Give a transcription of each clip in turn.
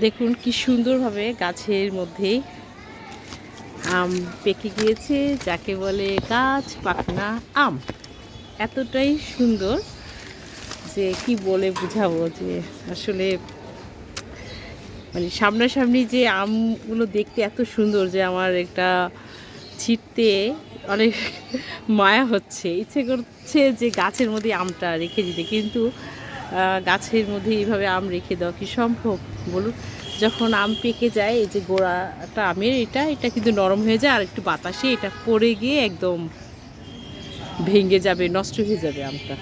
দেখুন কি সুন্দরভাবে গাছের মধ্যেই আম পেকে গিয়েছে, যাকে বলে গাছ পাকনা আম। এতটাই সুন্দর যে কি বলে বুঝাবো যে আসলে মানে সামনাসামনি যে আমগুলো দেখতে এত সুন্দর যে আমার একটা ছিটতে অনেক মায়া হচ্ছে। ইচ্ছে করছে যে গাছের মধ্যে আমটা রেখে দিতে। কিন্তু গাছের মধ্যে এইভাবে আম রেখে দেওয়া কি সম্ভব? বলুন। যখন আম পেকে যায়, এই যে গোড়াটা আমের, এটা এটা কিন্তু নরম হয়ে যায় আর একটু বাতাসে এটা পড়ে গিয়ে একদম ভেঙে যাবে, নষ্ট হয়ে যাবে আমটা।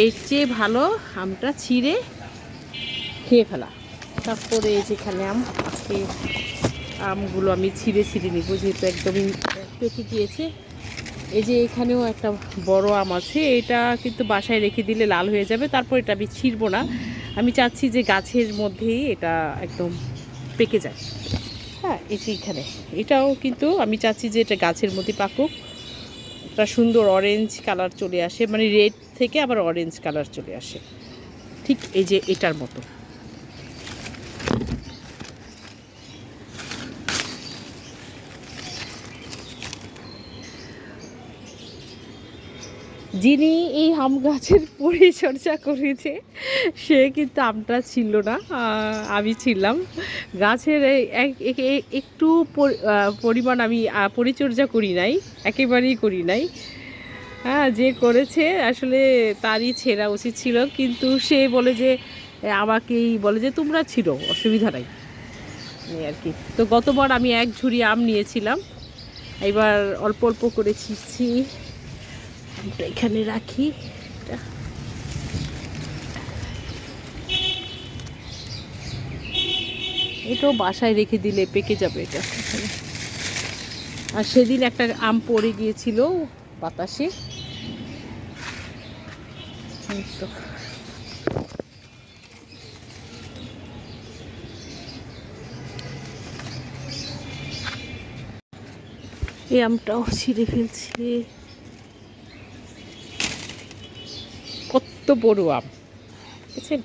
এর চেয়ে ভালো আমটা ছিঁড়ে খেয়ে ফেলা। তারপরে এই যেখানে আম আজকে আমগুলো আমি ছিঁড়ে ছিঁড়ে নিব, যেহেতু একদমই পেকে গিয়েছে। এই যে এখানেও একটা বড় আম আছে, এটা কিন্তু বাসায় রেখে দিলে লাল হয়ে যাবে, তারপর এটা আমি ছিঁড়বো না। আমি চাচ্ছি যে গাছের মধ্যেই এটা একদম পেকে যায়। হ্যাঁ এই যে এখানে। এটাও কিন্তু আমি চাচ্ছি যে এটা গাছের মধ্যে পাকুক। একটা সুন্দর অরেঞ্জ কালার চলে আসে মানে রেড থেকে আবার অরেঞ্জ কালার চলে আসে। ঠিক এই যে এটার মতো। যিনি এই আম গাছের পরিচর্যা করেছে, সে কিন্তু আমটা ছিল না আমি ছিলাম। গাছের এক- এক- এক- একটু পরি- পরিমাণ আমি পরিচর্যা করি নাই, একেবারেই করি নাই। হ্যাঁ যে করেছে, আসলে তারই ছেঁড়া উচিত ছিল, কিন্তু সে বলে যে, আমাকেই বলে যে, তোমরা ছিল অসুবিধা নাই। এই আর কি। তো গতবার আমি এক ঝুড়ি আম নিয়েছিলাম। এবার অল্প অল্প করে ছিঁড়ছি আমটা এখানে রাখি। এটা। এটাও বাসায় রেখে দিলে পেকে যাবে এটা। আর সেদিন একটা আম পড়ে গিয়েছিল বাতাসে। এই আমটাও ছিঁড়ে ফেলছি। বড় আম বুঝছেন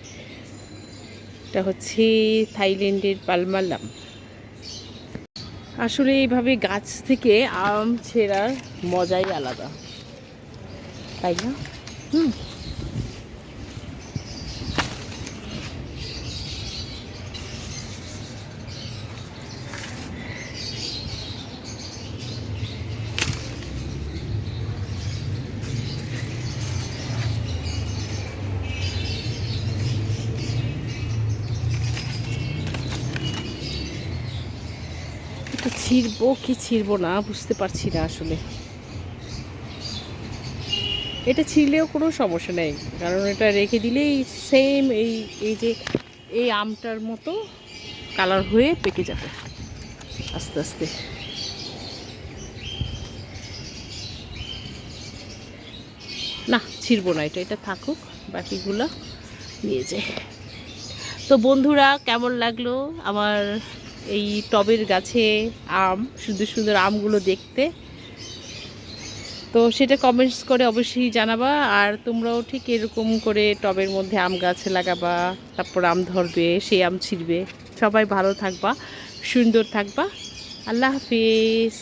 এটা হচ্ছে থাইল্যান্ডের পালমাল আম আসলে এইভাবে গাছ থেকে আম ছেঁড়ার মজাই আলাদা। তাই না? হুম। ছিঁড়বো কি ছিঁড়বো না, বুঝতে পারছি না আসলে। এটা ছিঁড়লেও কোনো সমস্যা নেই, কারণ এটা রেখে দিলেই সেম এই এই যে, এই আমটার মতো কালার হয়ে পেকে যাবে, আস্তে আস্তে। না, ছিঁড়বো না এটা এটা থাকুক, বাকিগুলো নিয়ে যাই। তো বন্ধুরা, কেমন লাগল আমার এই টবের গাছে আম, সুন্দর সুন্দর আমগুলো দেখতে। তো সেটা কমেন্টস করে অবশ্যই জানাবা, আর তোমরাও ঠিক এরকম করে টবের মধ্যে আম গাছ লাগাবা, তারপর আম ধরবে, সেই আম ছিঁড়বে। সবাই ভালো থাকবা, সুন্দর থাকবা। আল্লাহ হাফিজ।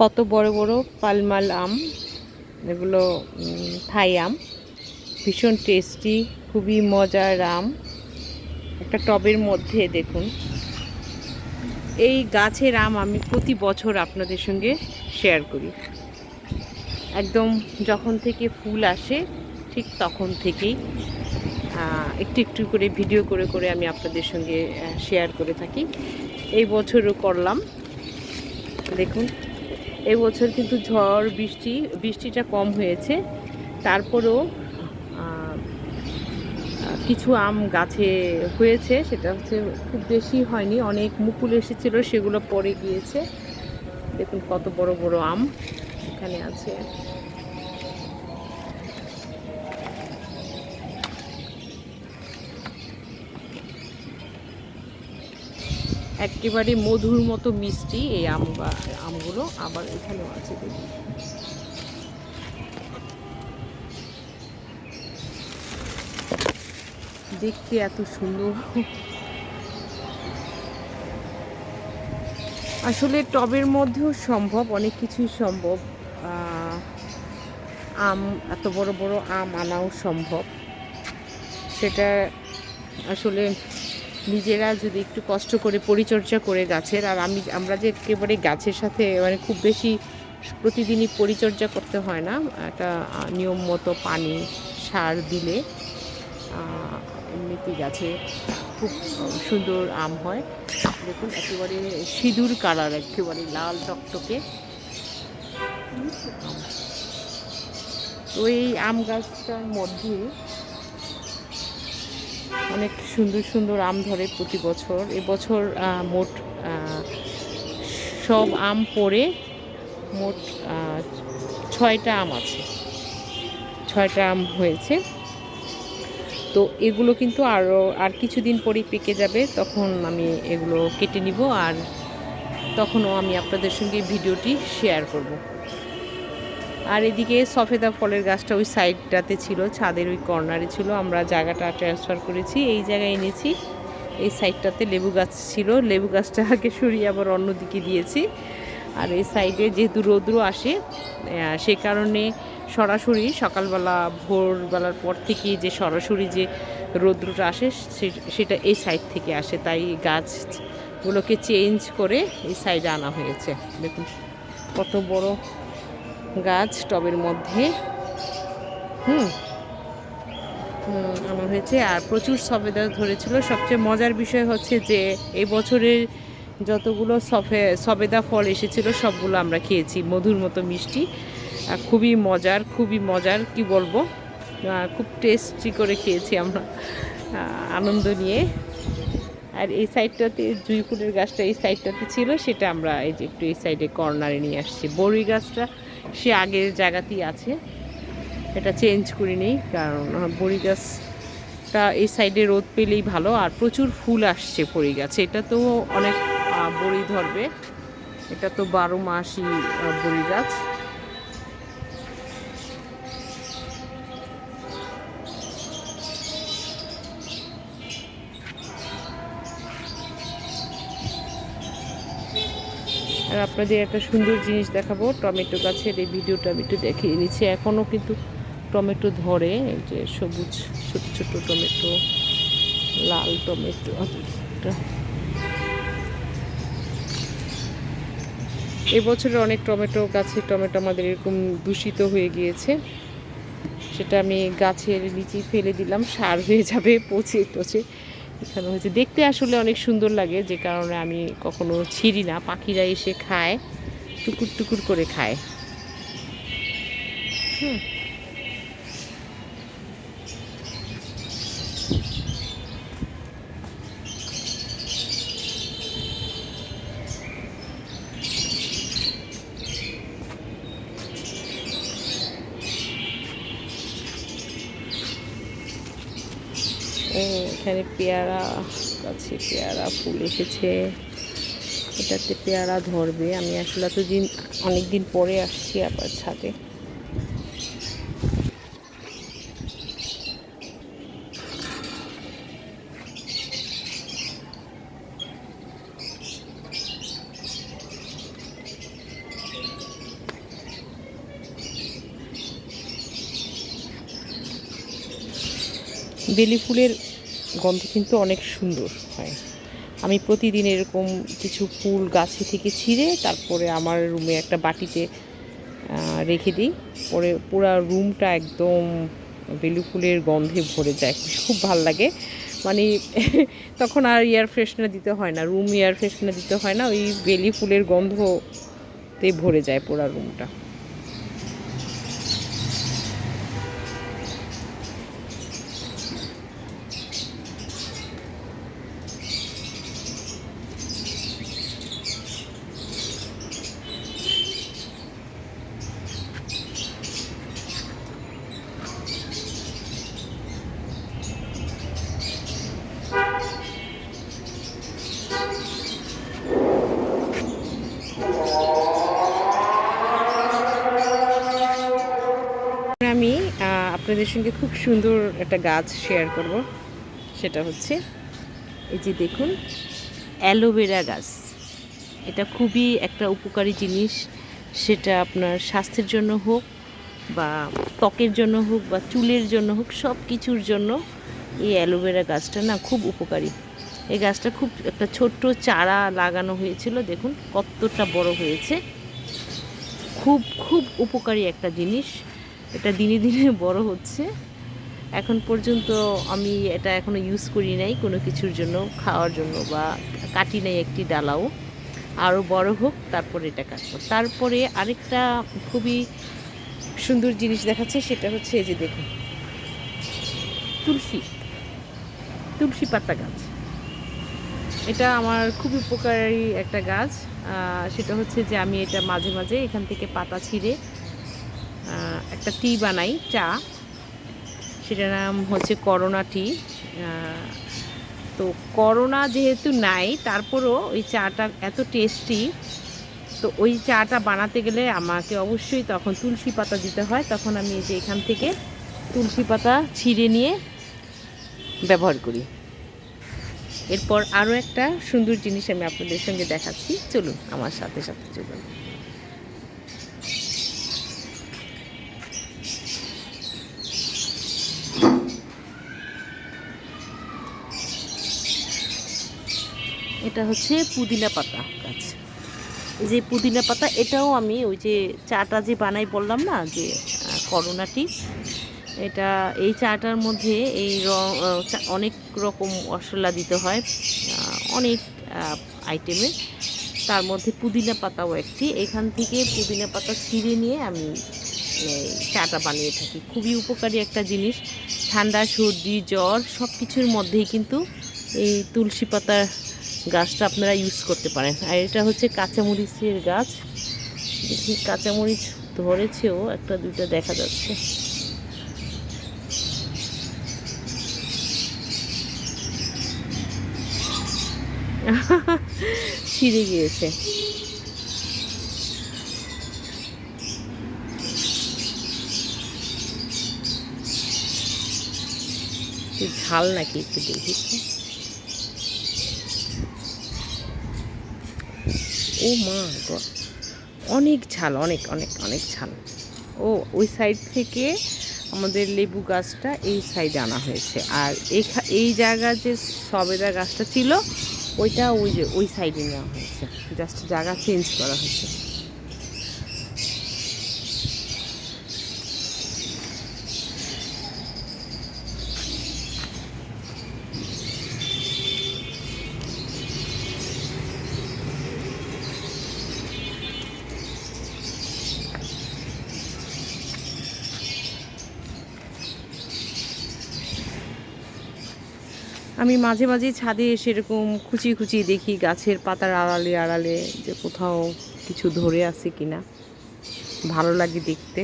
কত বড় বড় পালমাল আম, এগুলো থাই আম। ভীষণ টেস্টি খুবই মজার আম। একটা টবের মধ্যে দেখুন। এই গাছের আম আমি প্রতি বছর আপনাদের সঙ্গে শেয়ার করি। একদম যখন থেকে ফুল আসে, ঠিক তখন থেকেই একটু একটু করে ভিডিও করে করে আমি আপনাদের সঙ্গে শেয়ার করে থাকি। এই বছরও করলাম। দেখুন, এই বছর কিন্তু ঝড়, বৃষ্টি, বৃষ্টিটা কম হয়েছে। তারপরেও কিছু আম গাছে হয়েছে, সেটা হচ্ছে খুব বেশি হয়নি, অনেক মুকুল এসেছিল, সেগুলো পড়ে গিয়েছে। দেখুন কত বড় বড় আম এখানে আছে। একেবারে মধুর মতো মিষ্টি এই আম আমগুলো আবার এখানেও আছে দেখুন। দেখতে এত সুন্দর। আসলে টবের মধ্যেও সম্ভব, অনেক কিছুই সম্ভব। আম, এত বড় বড় আম আনাও সম্ভব। সেটা আসলে নিজেরা যদি একটু কষ্ট করে পরিচর্যা করে গাছের, আর আমি, আমরা যে একেবারে গাছের সাথে মানে খুব বেশি প্রতিদিনই পরিচর্যা করতে হয় না। একটা নিয়ম মতো পানি, সার দিলে আহ, এমনিতেই গাছে খুব সুন্দর আম হয়। দেখুন একেবারে সিঁদুর কালার একেবারে লাল টকটকে। তো এই আম গাছটার মধ্যে অনেক সুন্দর সুন্দর আম ধরে প্রতি বছর। এবছর মোট সব আম পড়ে মোট ছয়টা আম আছে। ছয়টা আম হয়েছে। তো এগুলো কিন্তু আরও আর কিছুদিন পরেই পেকে যাবে, তখন আমি এগুলো কেটে নিব, আর তখনও আমি আপনাদের সঙ্গে ভিডিওটি শেয়ার করব। আর এদিকে সফেদা ফলের গাছটা ওই সাইডটাতে ছিল, ছাদের ওই কর্নারে ছিল, আমরা জায়গাটা ট্রান্সফার করেছি, এই জায়গায় এনেছি। এই সাইডটাতে লেবু গাছ ছিল, লেবু গাছটাকে সরিয়ে আবার অন্যদিকে দিয়েছি। আর এই সাইডে যেহেতু রৌদ্র আসে সে কারণে সরাসরি সকালবেলা, ভোরবেলার পর থেকে যে সরাসরি যে রৌদ্রটা আসে সেটা এই সাইড থেকে আসে। তাই গাছগুলোকে চেঞ্জ করে এই সাইডে আনা হয়েছে। দেখুন কত বড় গাছ টবের মধ্যে। হুম। আনা হয়েছে। আর প্রচুর সফেদা ধরেছিল। সবচেয়ে মজার বিষয় হচ্ছে যে এই বছরের যতগুলো সফে সবেদা ফল এসেছিল, সবগুলো আমরা খেয়েছি। মধুর মতো মিষ্টি। খুবই মজার খুবই মজার কি বলব? খুব টেস্টি করে খেয়েছি আমরা। আনন্দ নিয়ে। আর এই সাইডটাতে জুই ফুলের গাছটা এই সাইডটাতে ছিল সেটা আমরা এই যে একটু এই সাইডে কর্নারে নিয়ে আসছি। বড়ি গাছটা সে আগের জায়গাতেই আছে। এটা চেঞ্জ করিনি কারণ আহ, বড়ি গাছটা এই সাইডে রোদ পেলেই ভালো। আর প্রচুর ফুল আসছে বড়ি গাছে। এটা তো অনেক বড়ি ধরবে। এটা তো বারো মাসই বড়ি গাছ। আপনাদের একটা সুন্দর জিনিস দেখাবো, টমেটো গাছের এই ভিডিওটা আমি একটু দেখিয়ে নিচ্ছি এখনও কিন্তু টমেটো ধরে যে সবুজ, ছোট ছোট টমেটো, লাল টমেটো একটা এবছরের অনেক টমেটো গাছের টমেটো আমাদের এরকম দূষিত হয়ে গিয়েছে। সেটা আমি গাছের নিচেই ফেলে দিলাম, সার হয়ে যাবে, পচে টচে। এখানে হয়েছে। দেখতে আসলে অনেক সুন্দর লাগে, যে কারণে আমি কখনো ছিঁড়ি না। পাখিরা এসে খায়, টুকুর টুকুর করে খায়। হুম ও এখানে পেয়ারা গাছে পেয়ারা, ফুল এসেছে। এটাতে পেয়ারা ধরবে। আমি আসলে এতদিন অনেক দিন পরে আসছি আবার ছাদে। বেলি ফুলের গন্ধ কিন্তু অনেক সুন্দর হয়। আমি প্রতিদিন এরকম কিছু ফুল গাছে থেকে ছিঁড়ে তারপরে আমার রুমে একটা বাটিতে রেখে দিই। পরে পুরো রুমটা একদম বেলু ফুলের গন্ধে ভরে যায়। খুব ভালো লাগে। মানে তখন আর এয়ার ফ্রেশনার দিতে হয় না। রুম এয়ার ফ্রেশনার দিতে হয় না। ওই বেলি ফুলের গন্ধতে ভরে যায় পুরো রুমটা। আমি আপনাদের সঙ্গে খুব সুন্দর একটা গাছ শেয়ার করব। সেটা হচ্ছে, এই যে দেখুন, অ্যালোভেরা গাছ। এটা খুবই একটা উপকারী জিনিস। সেটা আপনার স্বাস্থ্যের জন্য হোক বা ত্বকের জন্য হোক বা চুলের জন্য হোক সব কিছুর জন্য এই অ্যালোভেরা গাছটা না খুব উপকারী। এই গাছটা খুব একটা ছোট্ট চারা লাগানো হয়েছিল। দেখুন কতটা বড় হয়েছে। খুব খুব উপকারী একটা জিনিস। এটা দিনে দিনে বড় হচ্ছে। এখন পর্যন্ত আমি এটা এখনও ইউজ করি নাই। কোনো কিছুর জন্য, খাওয়ার জন্য বা কাটি নাই একটি ডালাও। আরও বড় হোক, তারপরে এটা কাটবো। তারপরে আরেকটা খুবই সুন্দর জিনিস দেখাচ্ছে, সেটা হচ্ছে এই যে দেখুন, তুলসী। তুলসী পাতা গাছ। এটা আমার খুব উপকারী একটা গাছ। সেটা হচ্ছে যে আমি এটা মাঝে মাঝে এখান থেকে পাতা ছিঁড়ে একটা টি বানাই, চা। সেটার নাম হচ্ছে করোনা টি। তো করোনা যেহেতু নাই, তারপরও ওই চাটা এত টেস্টি। তো ওই চাটা বানাতে গেলে আমাকে অবশ্যই তখন তুলসী পাতা দিতে হয়। তখন আমি এই যে এখান থেকে তুলসী পাতা ছিঁড়ে নিয়ে ব্যবহার করি। এরপর আরও একটা সুন্দর জিনিস আমি আপনাদের সঙ্গে দেখাচ্ছি। চলুন, আমার সাথে সাথে চলুন। এটা হচ্ছে পুদিনা পাতা গাছ। যে পুদিনা পাতা, এটাও আমি ওই যে চাটা যে বানাই বললাম না, যে করোনাটি এটা এই চাটার মধ্যে এই র- অনেক রকম মশলা দিতে হয় অনেক আইটেমের। তার মধ্যে পুদিনা পাতাও একটি। এখান থেকে পুদিনা পাতা ছিঁড়ে নিয়ে আমি চাটা বানিয়ে থাকি। খুবই উপকারী একটা জিনিস। ঠান্ডা, সর্দি, জ্বর সব কিছুর মধ্যেই কিন্তু এই তুলসী পাতার গাছটা আপনারা ইউজ করতে পারেন। আর এটা হচ্ছে কাঁচামরিচের গাছ। দেখি কাঁচামরিচ ধরেছেও, একটা দুইটা দেখা যাচ্ছে। ছিঁড়ে গিয়েছে। ঝাল নাকি একটু দেখি। ও মা অনেক ঝাল, অনেক অনেক অনেক ঝাল। ও, ওই সাইড থেকে আমাদের লেবু গাছটা এই সাইডে আনা হয়েছে। আর এই জায়গার যে সবেদা গাছটা ছিল ওইটা ওই যে ওই সাইডে নেওয়া হয়েছে। জাস্ট জায়গা চেঞ্জ করা হয়েছে। আমি মাঝে মাঝে ছাদে এসে এরকম খুচি খুচি দেখি গাছের পাতার আড়ালে আড়ালে যে কোথাও কিছু ধরে আছে কিনা। ভালো লাগে দেখতে।